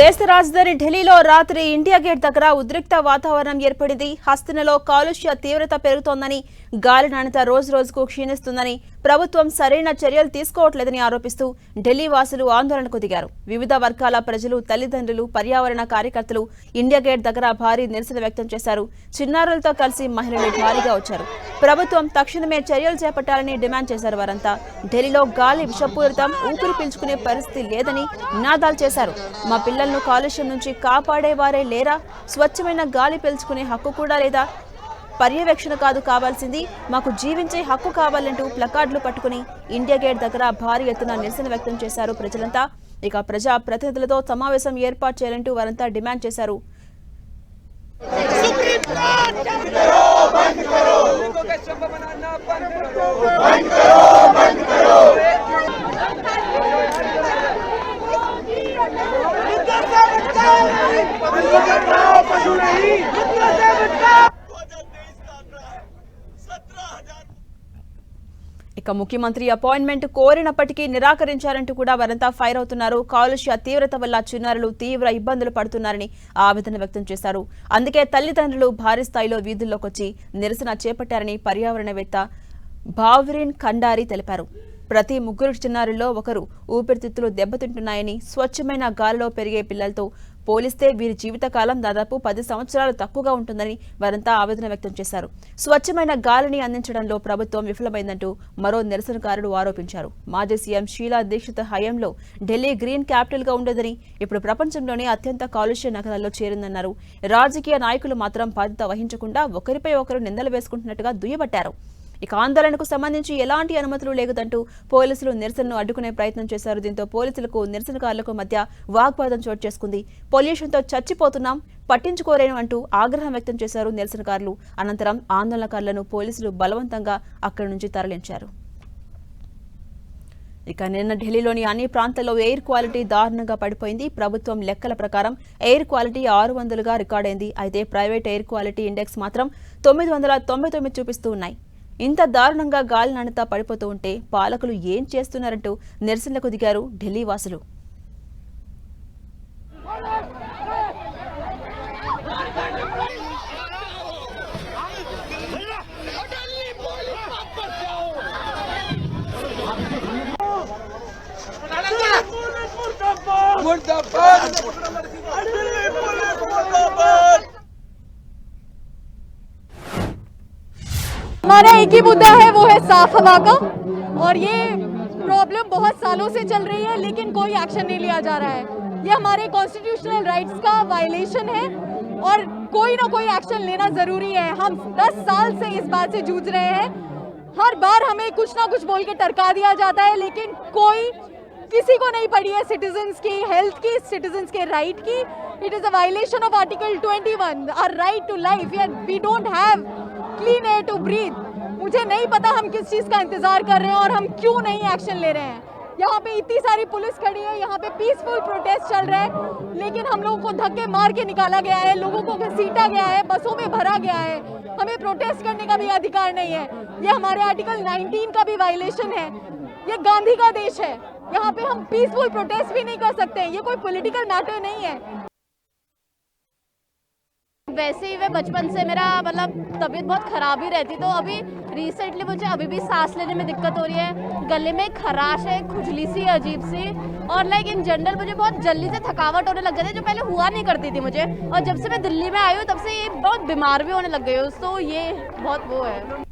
దేశ రాజధాని ఢిల్లీలో రాత్రి ఇండియా గేట్ దగ్గర ఉద్రిక్త వాతావరణం ఏర్పడింది. హస్తినలో కాలుష్య తీవ్రత పెరుగుతోందని గాలి నాణ్యత రోజు రోజుకు క్షీణిస్తుందని ప్రభుత్వం సరైన చర్యలు తీసుకోవట్లేదని ఆరోపిస్తూ ఢిల్లీ వాసులు ఆందోళనకు దిగారు. వివిధ వర్గాల ప్రజలు తల్లిదండ్రులు పర్యావరణ కార్యకర్తలు ఇండియా గేట్ దగ్గర భారీ నిరసన వ్యక్తం చేశారు. చిన్నారులతో కలిసి మహిళలు భారీగా వచ్చారు. ప్రభుత్వం తక్షణమే చర్యలు చేపట్టాలని డిమాండ్ చేశారు వారంతా. ఢిల్లీలో గాలి విషపూరితం ఊపిరి పీల్చుకునే పరిస్థితి లేదని నినాదాలు చేశారు. మా పిల్ల పిల్లలను కాలుష్యం నుంచి కాపాడేవారే లేరా స్వచ్ఛమైన గాలి పీల్చుకునే హక్కు కూడా లేదా పర్యవేక్షణ కాదు కావాల్సింది మాకు జీవించే హక్కు కావాలంటూ ప్లకార్డులు పట్టుకుని ఇండియా గేట్ దగ్గర భారీ ఎత్తున నిరసన వ్యక్తం చేశారు ప్రజలంతా ఇక ప్రజా ప్రతినిధులతో సమావేశం ఏర్పాటు చేయాలంటూ వారంతా డిమాండ్ చేశారు लोगों का शव बनाना बंद करो ఇక ముఖ్యమంత్రి అపాయింట్మెంట్ కోరినప్పటికీ నిరాకరించారంటూ కూడా వారంతా ఫైర్ అవుతున్నారు. కాలుష్య తీవ్రత వల్ల చిన్నారులు తీవ్ర ఇబ్బందులు పడుతున్నారని ఆవేదన వ్యక్తం చేశారు. అందుకే తల్లిదండ్రులు భారీ స్థాయిలో వీధుల్లోకి వచ్చి నిరసన చేపట్టారని పర్యావరణవేత్త భావ్రిన్ ఖండారి తెలిపారు. ప్రతి ముగ్గురు చిన్నారుల్లో ఒకరు ఊపిరితిత్తులు దెబ్బతింటున్నాయని స్వచ్ఛమైన గాలిలో పెరిగే పిల్లలతో పోలిస్తే వీరి జీవితకాలం దాదాపు పది సంవత్సరాలు తక్కువగా ఉంటుందని వారంతా ఆవేదన వ్యక్తం చేశారు. స్వచ్ఛమైన గాలిని అందించడంలో ప్రభుత్వం విఫలమైందంటూ మరో నిరసనకారుడు ఆరోపించారు. మాజీ సీఎం షీలా దీక్షిత్ హయాంలో ఢిల్లీ గ్రీన్ క్యాపిటల్గా ఉండేదని ఇప్పుడు ప్రపంచంలోనే అత్యంత కాలుష్య నగరాల్లో చేరిందన్నారు. రాజకీయ నాయకులు మాత్రం బాధ్యత వహించకుండా ఒకరిపై ఒకరు నిందలు వేసుకుంటున్నట్టుగా దుయ్యబట్టారు. ఇక ఆందోళనకు సంబంధించి ఎలాంటి అనుమతులు లేదంటూ పోలీసులు నిరసనను అడ్డుకునే ప్రయత్నం చేశారు. దీంతో పోలీసులకు నిరసనకారులకు మధ్య వాగ్వాదం చోటు చేసుకుంది. పొల్యూషన్తో చచ్చిపోతున్నాం పట్టించుకోలేను అంటూ ఆగ్రహం వ్యక్తం చేశారు నిరసనకారులు. అనంతరం ఆందోళనకారులను పోలీసులు బలవంతంగా అక్కడి నుంచి తరలించారు. ఇక నిన్న ఢిల్లీలోని అన్ని ప్రాంతాల్లో ఎయిర్ క్వాలిటీ దారుణంగా పడిపోయింది. ప్రభుత్వం లెక్కల ప్రకారం ఎయిర్ క్వాలిటీ ఆరు వందలుగా రికార్డైంది. అయితే ప్రైవేట్ ఎయిర్ క్వాలిటీ ఇండెక్స్ మాత్రం తొమ్మిది వందల తొంభై తొమ్మిది చూపిస్తూ ఉన్నాయి. ఇంత దారుణంగా గాలి నాణ్యత పడిపోతూ ఉంటే పాలకులు ఏం చేస్తున్నారంటూ నిరసనలకు దిగారు ఢిల్లీ వాసులు मुर्दाबाद मुर्दाबाद हमारा एक ही मुद्दा है, वो है साफ़ हवा का। और ये प्रॉब्लम बहुत सालों से चल रही है, लेकिन कोई एक्शन नहीं लिया जा रहा है। ये हमारे कॉन्स्टिट्यूशनल राइट्स का वायलेशन है, और कोई ना कोई एक्शन लेना ज़रूरी है। हम 10 साल से इस बात से जूझ रहे हैं। हर बार हमें कुछ ना कुछ बोल के टरका दिया जाता है, लेकिन कोई किसी को नहीं पड़ी है सिटीजन्स की हेल्थ की सिटीजन्स के राइट की। It is a violation of article 21 our right to life we don't have clean air to breathe मुझे नहीं पता हम किस चीज़ का इंतज़ार कर रहे हैं और हम क्यों नहीं एक्शन ले रहे हैं। यहाँ पे इतनी सारी पुलिस खड़ी है, यहाँ पे पीसफुल प्रोटेस्ट चल रहा है, लेकिन हम लोगों को धक्के मार के निकाला गया है, लोगों को घसीटा गया है, बसों में भरा गया है। हमें प्रोटेस्ट करने का भी अधिकार नहीं है। ये हमारे आर्टिकल 19 का भी वायलेशन है। ये गांधी का देश है। यहाँ पे हम पीसफुल प्रोटेस्ट भी नहीं कर सकते। ये कोई पोलिटिकल मैटर नहीं है। वैसे ही वह बचपन से मेरा मतलब तबीयत बहुत ख़राब ही रहती तो अभी रिसेंटली मुझे अभी भी सांस लेने में दिक्कत हो रही है। गले में खराश है, खुजली सी, अजीब सी। और लाइक इन जनरल मुझे बहुत जल्दी से थकावट होने लग जाती है जो पहले हुआ नहीं करती थी मुझे। और जब से मैं दिल्ली में आई हूँ, तब से ये बहुत बीमार भी होने लग गई हूँ। तो ये बहुत वो है।